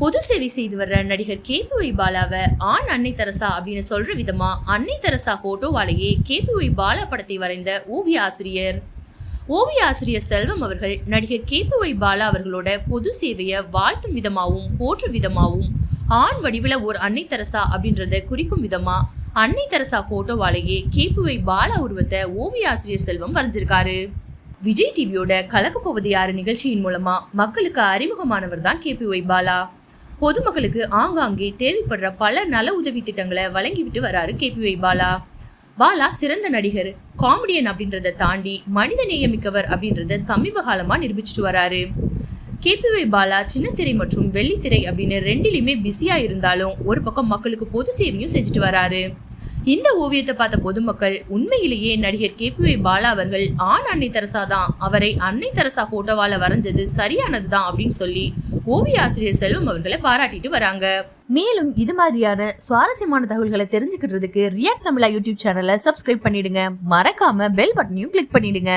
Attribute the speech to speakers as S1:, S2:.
S1: பொது சேவை செய்து வர்ற நடிகர் கேபுவை பாலாவை ஆண் அன்னை தரசா அப்படின்னு சொல்ற விதமா அன்னை தெரசா போட்டோவாலேயே கேபிஒய் பாலா படத்தை வரைந்த ஓவிய ஆசிரியர். ஓவிய ஆசிரியர் செல்வம் அவர்கள் நடிகர் கேபுவை பாலா அவர்களோட பொது சேவையை வாழ்த்தும் விதமாகவும் போற்றும் விதமாகவும் ஆண் வடிவில் ஒரு அன்னை தெரசா அப்படின்றத குறிக்கும் விதமா அன்னை தெரசா போட்டோவாலேயே கேபிஒய் பாலா உருவத்தை ஓவிய ஆசிரியர் செல்வம் வரைஞ்சிருக்காரு. விஜய் டிவியோட கலக்கப்போவது யாரு நிகழ்ச்சியின் மூலமா மக்களுக்கு அறிமுகமானவர் தான் கேபிஒய் பாலா. பொதுமக்களுக்கு ஆங்காங்கே தேவைப்படுற பல நல உதவி திட்டங்களை வழங்கிவிட்டு வராரு கேபிஒய் பாலா. பாலா சிறந்த நடிகர் காமெடியன் அப்படின்றத தாண்டி மனித நேயமிக்கவர் அப்படின்றத சமீப காலமாக நிரூபிச்சுட்டு வராரு. கேபிஒய் பாலா சின்னத்திரை மற்றும் வெள்ளித்திரை அப்படின்னு ரெண்டிலையுமே பிஸியாக இருந்தாலும் ஒரு பக்கம் மக்களுக்கு பொது சேவையும் செஞ்சுட்டு வராரு. இந்த ஓவியத்தை பார்த்த பொதுமக்கள் உண்மையிலேயே நடிகர் கேபிஒய் பாலா அவர்கள் ஆண் அன்னை தெரசா தான் அவரை அன்னை தெரசா போட்டோவால வரைஞ்சது சரியானது தான் அப்படின்னு சொல்லி ஓவிய ஆசிரியர் செல்வம் அவர்களை பாராட்டிட்டு வராங்க. மேலும் இது மாதிரியான சுவாரஸ்யமான தகவல்களை தெரிஞ்சுக்கிறதுக்கு ரியாக்ட் தமிழா யூடியூப் சேனலை சப்ஸ்கிரைப் பண்ணிடுங்க. மறக்காம பெல் பட்டனையும் கிளிக் பண்ணிடுங்க.